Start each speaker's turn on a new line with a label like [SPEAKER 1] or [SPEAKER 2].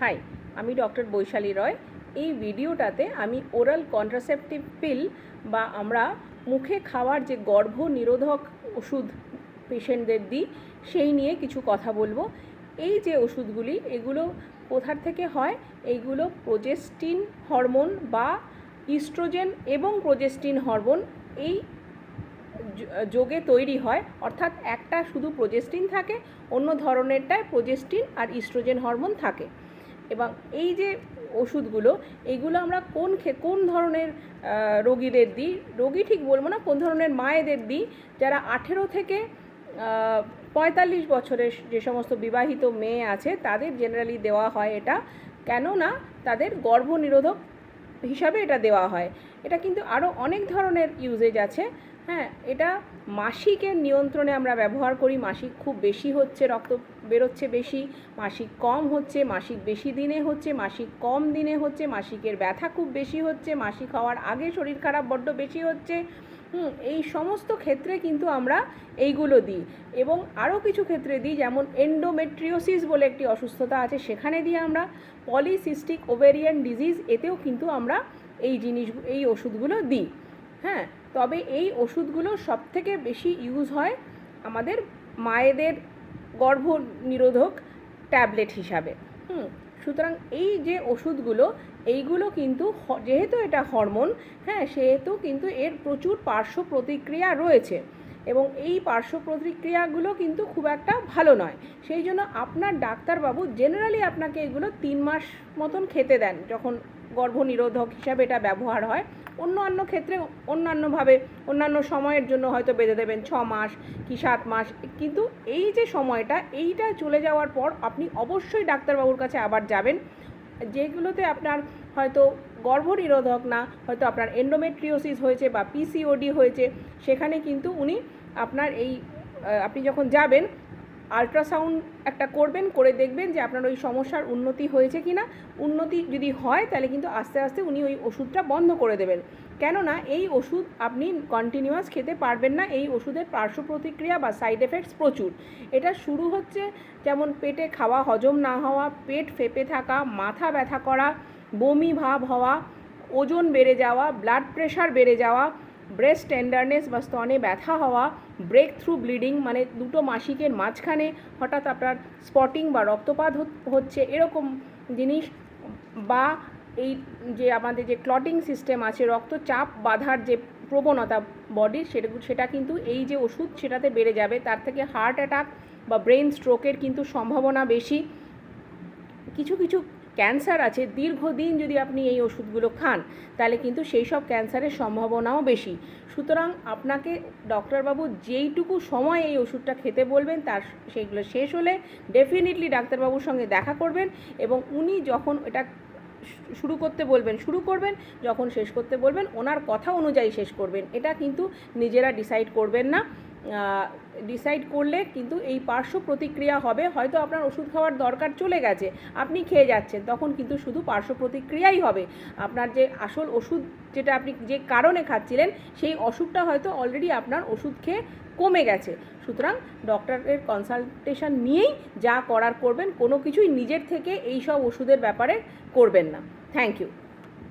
[SPEAKER 1] High, আমি doctor Vaishali রয়। এই ভিডিওটাতে আমি ওরাল কন্ট্রাসেপটিভ পিল বা আমরা মুখে খাওয়ার যে গর্ভ নিরোধক ওষুধ পেশেন্টদের দিই, সেই নিয়ে কিছু কথা বলব। এই যে ওষুধগুলি, এগুলো কোথার থেকে হয়? এইগুলো প্রোজেস্টিন হরমোন বা ইস্ট্রোজেন এবং প্রোজেস্টিন হরমোন এই যোগে তৈরি হয়। অর্থাৎ একটা শুধু প্রোজেস্টিন থাকে, অন্য ধরনেরটায় প্রোজেস্টিন আর ইস্ট্রোজেন হরমোন থাকে। এবং এই যে ওষুধগুলো, এগুলো আমরা কোন কোন ধরনের রোগীদের দিই? রোগী ঠিক বলব না, কোন ধরনের মায়েদের দিই? যারা আঠেরো থেকে পঁয়তাল্লিশ বছরের যে সমস্ত বিবাহিত মেয়ে আছে, তাদের জেনারেলি দেওয়া হয় এটা। কেননা তাদের গর্ভনিরোধক হিসাবে এটা দেওয়া হয়। এটা কিন্তু আরও অনেক ধরনের ইউজেজ আছে। হ্যাঁ এটা মাসিকের নিয়ন্ত্রণে আমরা ব্যবহার করি। মাসিক খুব বেশি হচ্ছে, রক্ত বেরোচ্ছে বেশি, মাসিক কম হচ্ছে, মাসিক বেশি দিনে হচ্ছে, মাসিক কম দিনে হচ্ছে, মাসিকের ব্যথা খুব বেশি হচ্ছে, মাসিক হওয়ার আগে শরীর খারাপ বড্ড বেশি হচ্ছে। হুম, এই সমস্ত ক্ষেত্রে কিন্তু আমরা এইগুলো দিই। এবং আরও কিছু ক্ষেত্রে দিই যেমন এন্ডোমেট্রিওসিস বলে একটি অসুস্থতা আছে সেখানে দিয়ে আমরা পলিসিস্টিক ওভেরিয়ান ডিজিজ এতেও কিন্তু আমরা এই জিনিস এই ওষুধগুলো দিই। হ্যাঁ তবে এই ওষুধগুলো সবথেকে বেশি ইউজ হয় আমাদের মায়েদের গর্ভ নিরোধক ট্যাবলেট হিসাবে। হুম সুতরাং এই যে ওষুধগুলো এইগুলো কিন্তু যেহেতু এটা হরমোন হ্যাঁ সেহেতু কিন্তু এর প্রচুর পার্শ্ব প্রতিক্রিয়া রয়েছে। এবং এই পার্শ্ব প্রতিক্রিয়াগুলো কিন্তু খুব একটা ভালো নয়। সেই জন্য আপনার ডাক্তারবাবু জেনারেলি আপনাকে এগুলো তিন মাস মতন খেতে দেন। যখন গর্ভনিরোধক হিসাবে এটা ব্যবহার হয় অন্য অন্য ক্ষেত্রে অন্যান্যভাবে, অন্যান্য সময়ের জন্য হয়তো বেঁধে দেবেন ছ মাস কি সাত মাস। কিন্তু এই যে সময়টা, এইটা চলে যাওয়ার পর আপনি অবশ্যই ডাক্তারবাবুর কাছে আবার যাবেন। যেগুলোতে আপনার হয়তো গর্ভনিরোধক না, হয়তো আপনার এন্ডোমেট্রিওসিস হয়েছে বা পিসিওডি হয়েছে, সেখানে কিন্তু উনি আপনার এই আপনি যখন যাবেন আলট্রাসাউন্ড একটা করবেন, করে দেখবেন যে আপনার ওই সমস্যার উন্নতি হয়েছে কি না উন্নতি যদি হয়, তাহলে কিন্তু আস্তে আস্তে উনি ওই ওষুধটা বন্ধ করে দেবেন। কেননা এই ওষুধ আপনি কন্টিনিউয়াস খেতে পারবেন না। এই ওষুধের পার্শ্ব প্রতিক্রিয়া বা সাইড এফেক্টস প্রচুর। এটা শুরু হচ্ছে যেমন পেটে খাওয়া, হজম না হওয়া, পেট ফেপে থাকা, মাথা ব্যথা করা, বমি ভাব হওয়া, ওজন বেড়ে যাওয়া ব্লাড প্রেশার বেড়ে যাওয়া ব্রেস্ট টেন্ডারনেস বা স্তনে ব্যথা হওয়া ব্রেক থ্রু ব্লিডিং মানে দুটো মাসিকের মাঝখানে হঠাৎ আপনার স্পটিং বা রক্তপাত হচ্ছে এরকম জিনিস বা এই যে আমাদের যে ক্লটিং সিস্টেম আছে, রক্তচাপ বাঁধার যে প্রবণতা বডির সেটা সেটা কিন্তু এই যে ওষুধ সেটাতে বেড়ে যাবে। তার থেকে হার্ট অ্যাটাক বা ব্রেন স্ট্রোকের কিন্তু সম্ভাবনা বেশি। কিছু কিছু ক্যান্সার আছে, দীর্ঘদিন যদি আপনি এই ওষুধগুলো খান, তাহলে কিন্তু সেই সব ক্যান্সারের সম্ভাবনাও বেশি। সুতরাং আপনাকে ডক্টরবাবু যেইটুকু সময় এই ওষুধটা খেতে বলবেন, তার সেইগুলো শেষ হলে ডেফিনেটলি ডাক্তারবাবুর সঙ্গে দেখা করবেন এবং উনি যখন এটা শুরু করতে বলবেন, শুরু করবেন, যখন শেষ করতে বলবেন, ওনার কথা অনুযায়ী শেষ করবেন। এটা কিন্তু নিজেরা ডিসাইড করবেন না। ডিসাইড করলে কিন্তু এই পার্শ্ব প্রতিক্রিয়া হবে, হয়তো আপনার ওষুধ খাওয়ার দরকার চলে গেছে, আপনি খেয়ে যাচ্ছেন, তখন কিন্তু শুধু পার্শ্ব প্রতিক্রিয়াই হবে। আপনার যে আসল ওষুধ যেটা আপনি যে কারণে খাচ্ছিলেন, সেই অসুখটা হয়তো অলরেডি আপনার ওষুধ খেয়ে কমে গেছে। সুতরাং ডক্টরের কনসালটেশন নিয়েই যা করার করবেন, কোনো কিছুই নিজের থেকে এই সব ওষুধের ব্যাপারে করবেন না। Thank you